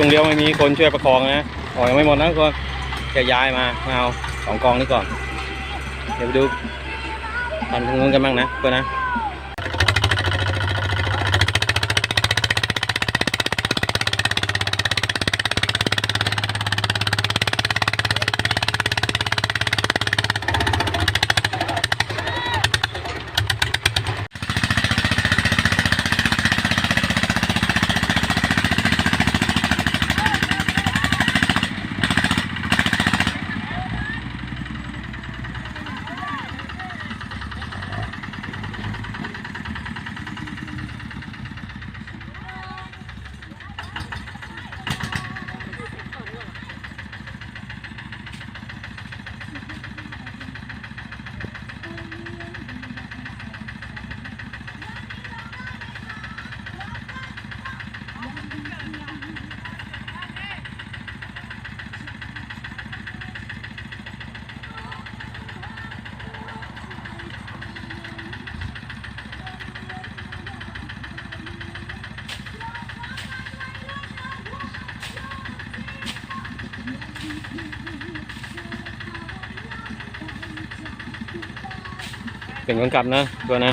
ช่วงเลี้ยวไม่มีคนช่วยประคองนะออกยังไม่หมดนะกคนจะย้ายมามาเอาสองกองนี้ก่อน เดี๋ยวไปดูตันทางนู้นกันบ้างนะเพื่อนนะ เป็นคนกลับนะตัวนะ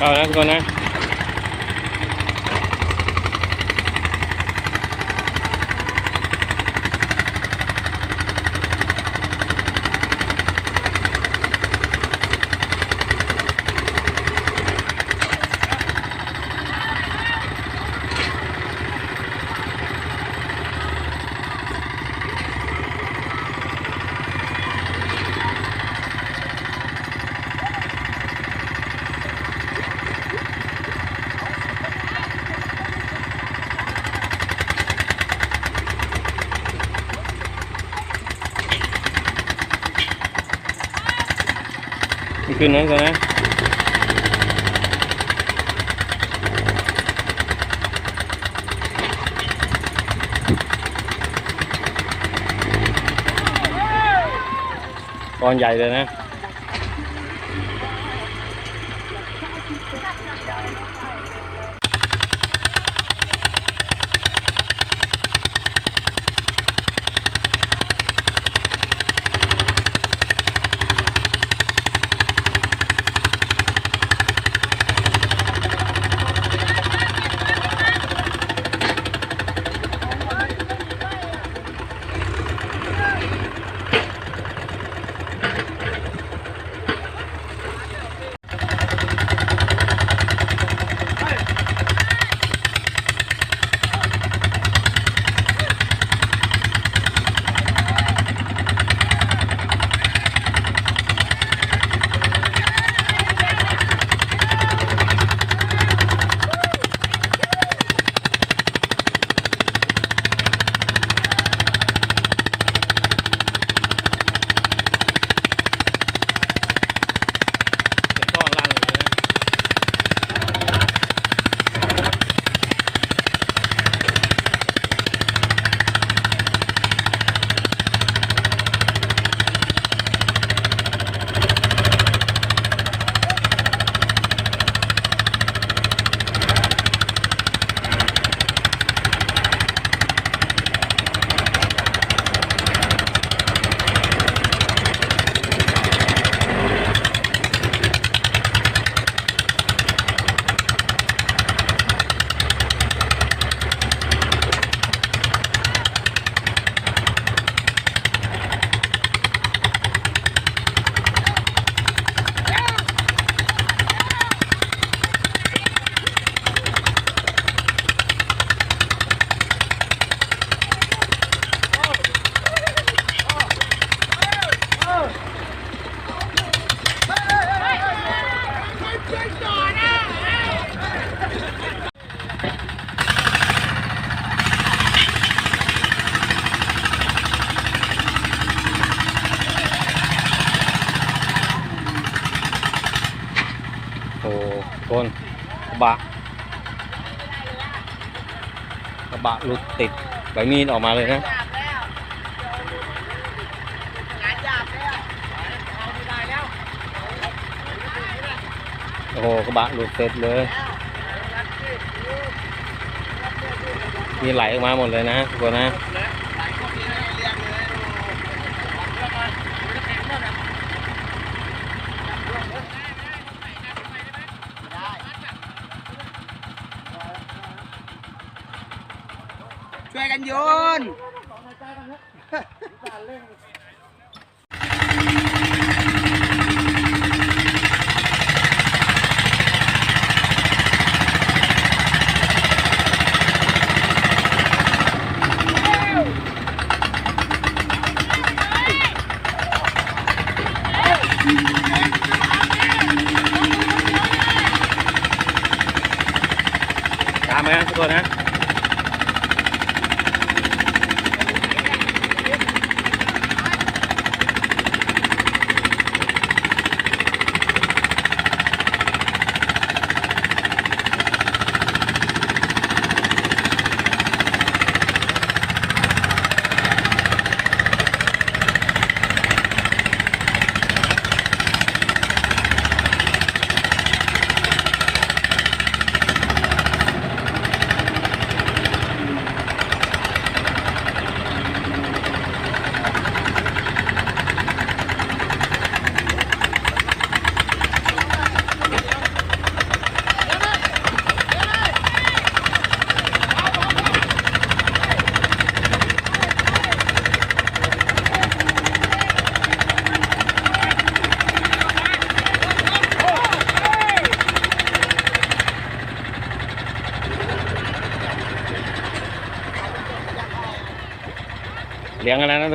เอานะทุกคนนะ ขึ้นนะทุกคนนะก้อนใหญ่เลยนะ หลังนี้ออกมาเลยนะโอ้โหกระบะหลุดเสร็จเลยมีไหลออกมาหมดเลยนะทุกคนนะ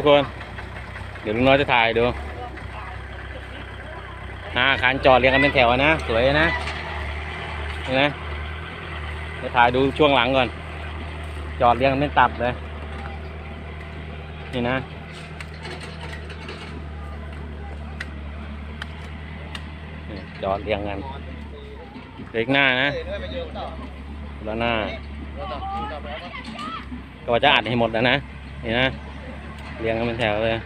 ทุกคน เดี๋ยวลุงน้อยจะถ่ายดูอาคันจอดเรียงกันเป็นแถวนะ สวยนะเห็นไหมจะถ่ายดูช่วงหลังก่อน จอดเรียงกันเป็นตับเลย นี่นะจอดเรียงกันเล็กหน้านะแล้วหน้าก็ว่าจะอัดให้หมดแล้วนะ นี่นะ เรียงกันเป็นแถวเลย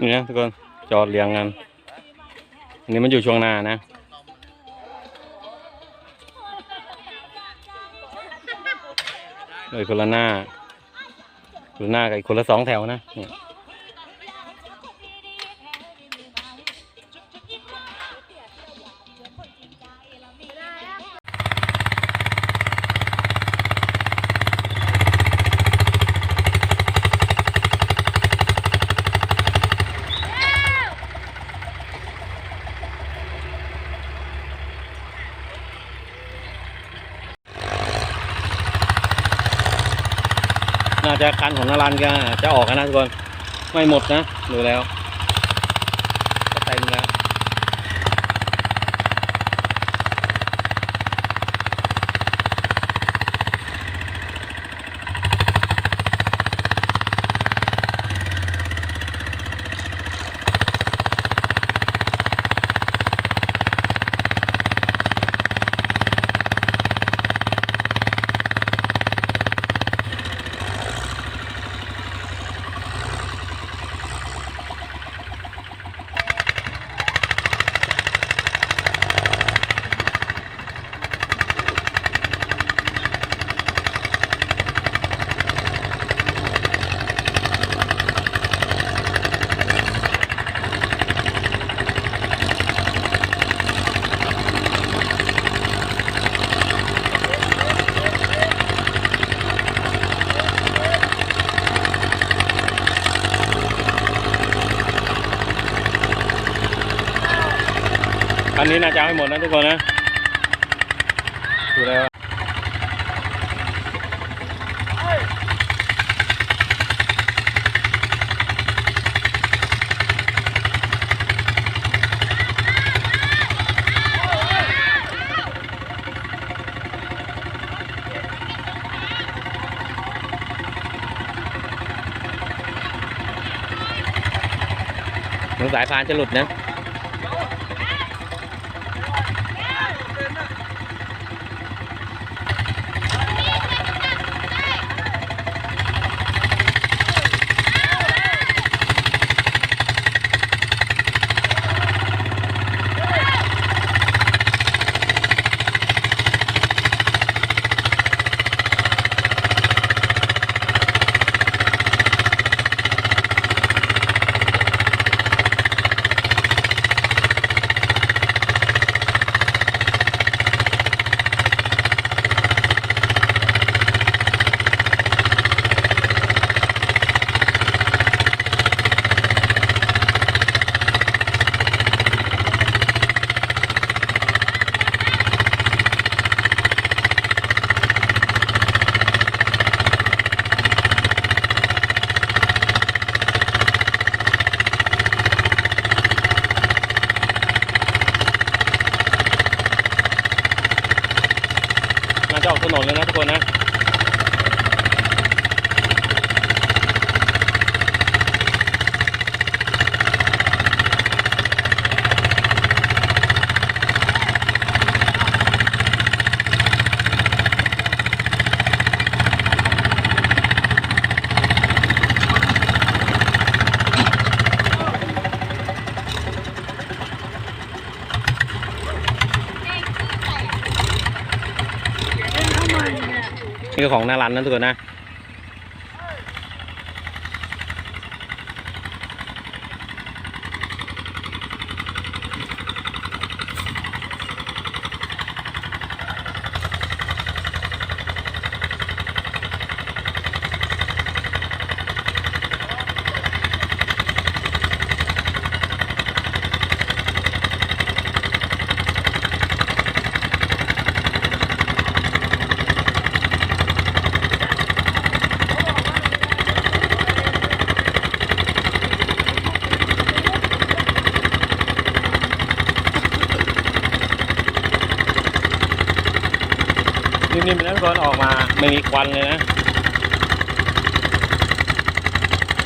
นี่นะทุกคนจอดเรียงกัน อันนี้มันอยู่ช่วงนานะเลยคนละหน้าคนละหน้ากับอีกคนละสองแถวนะเนี่ย จะคันของนารันก็จะออกกันนะทุกคน ไม่หมดนะ ดูแล้ว tí là cháo một nữa các con á Chủ đều nó giải phán cho lụt nữa นี่ก็ของหน้าร้านนะทุกคนนะ นิ่มๆนะทุกคนออกมา ไม่มีควันเลยนะ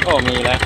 โอ้มีแล้ว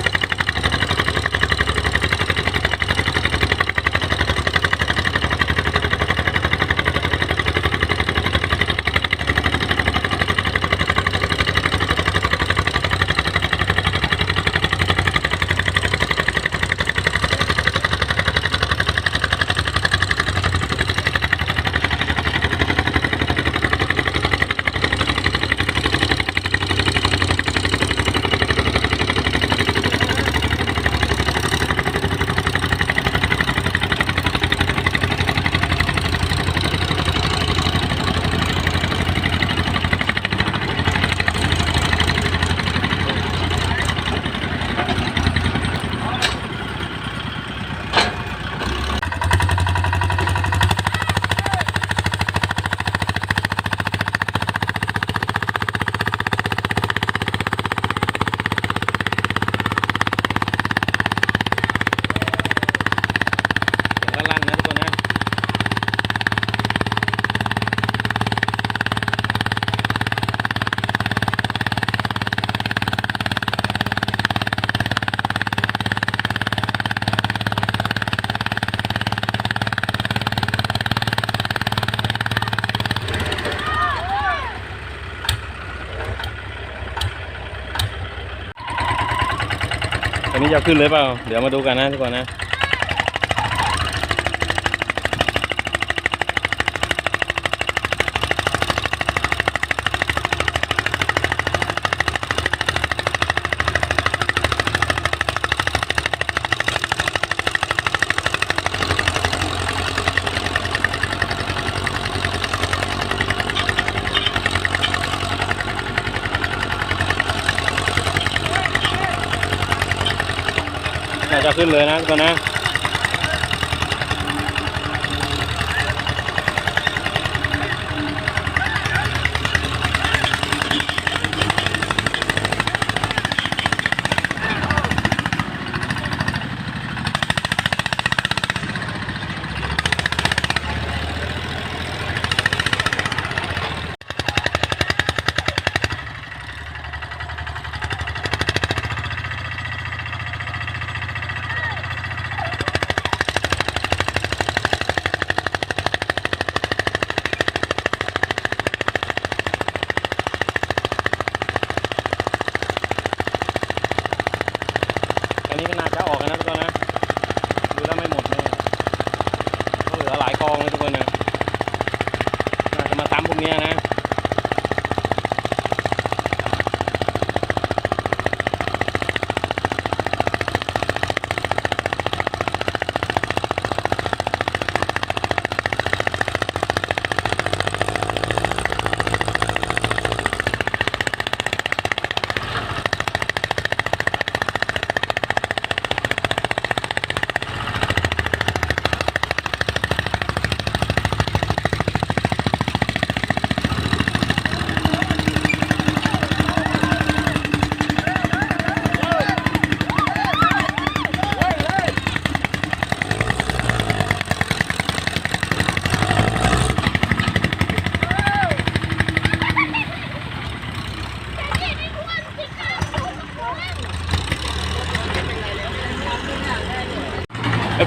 ตอนนี้จะขึ้นเลยเปล่า เดี๋ยวมาดูกันนะทุกคนนะ ขึ้นเลยนะทุกคนนะ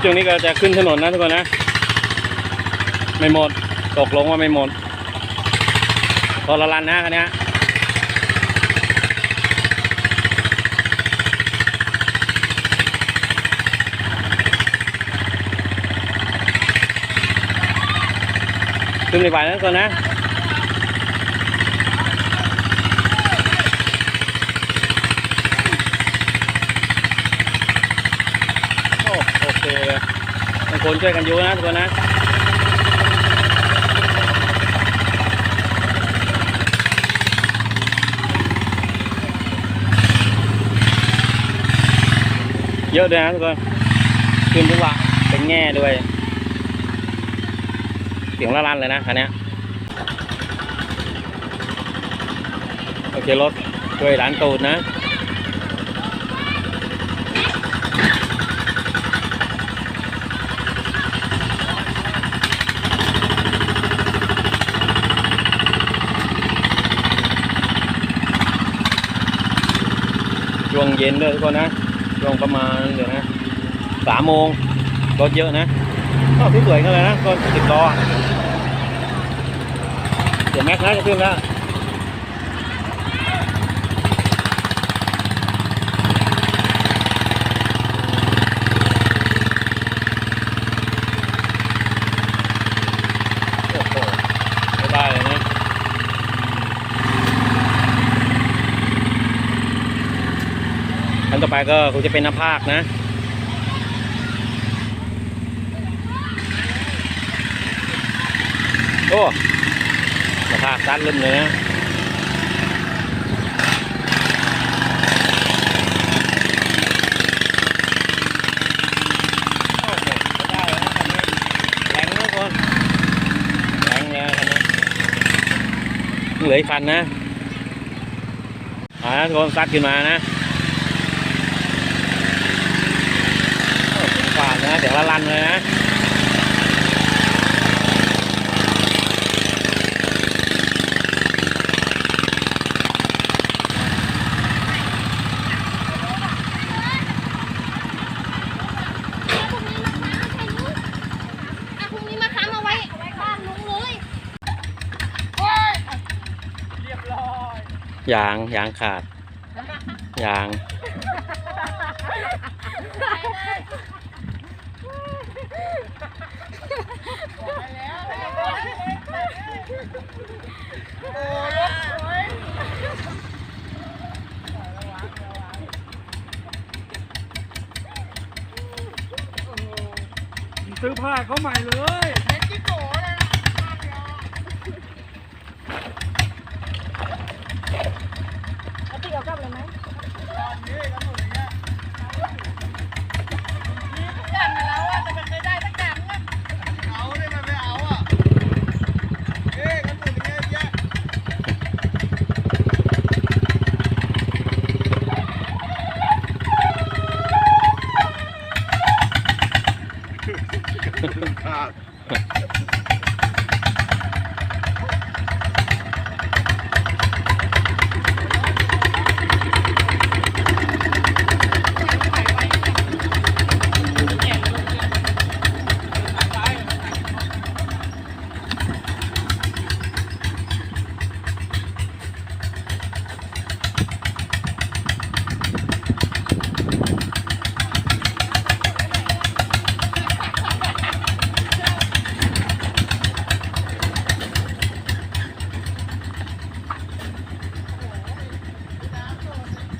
ช่วงนี้ก็จะขึ้นถนนนะทุกคนนะ ไม่หมด ตกลงว่าไม่หมดพอละลันนะคันเนี้ยขึ้นไม่ไหวแล้วทุกคนนะ โอ้โอเคเลย คนช่วยกันอยู่นะทุกคนนะเยอะด้วยนะทุกคนขึ้นทุกวะเป็นแง่ด้วยเสียงละลันเลยนะคันนี้โอเครถช่วยร้านตูดนะ วงเย็นด้วยทุกคนนะช่วงประมาณเดี๋ยวนะสามโมงรถเยอะนะก็สวยๆกันเลยนะก็ติดล้อเดี๋ยวแม็กซ์นะจะขึ้นแล้วโอ้โหไม่ได้เลยนะ อันต่อ ไปก็คงจะเป็นน้าภาคนะโอ้น้าภาคสั้นเริ่มเลยนะเลยคันนี้เหลืออีกคันนะอ่าทุกคนซัดขึ้นมานะ ฝาด นะเดี๋ยวละลันเลยนะอะพรุ่งนี้มาค้ำเอาไว้ไว้บ้านลุงเลยเรียบร้อยยางยางขาดยาง ซื้อผ้าเขาใหม่เลยเป็นจิ๊กโก้เลยเอาตีเอากลับเลยไหมนี่กันหมดทุกอย่างมาแล้วอะแต่มันไม่ได้สักอย่างเงี้ยเอาได้มันไม่เอาอะเอ๊ะกันหมดอย่างเงี้ยแยะ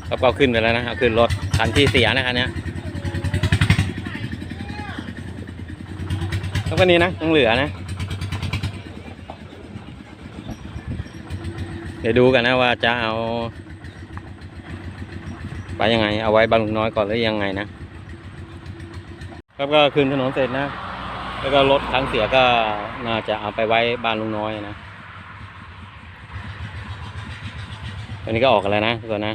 แล้ว ก็ขึ้นไปแล้วนะเอาขึ้นรถคันที่เสียนะคันเนี้ยแล้วก็นี่นะยังเหลือนะ เดี๋ยวดูกันนะว่าจะเอาไปยังไง เอาไว้บางลุงน้อยก่อนหรือยังไงนะครับก็คืนถนนเสร็จนะ แล้วก็รถคันเสียก็น่าจะเอาไปไว้บ้านลุงน้อยนะตอนนี้ก็ออกกันแล้วนะทุกคนนะ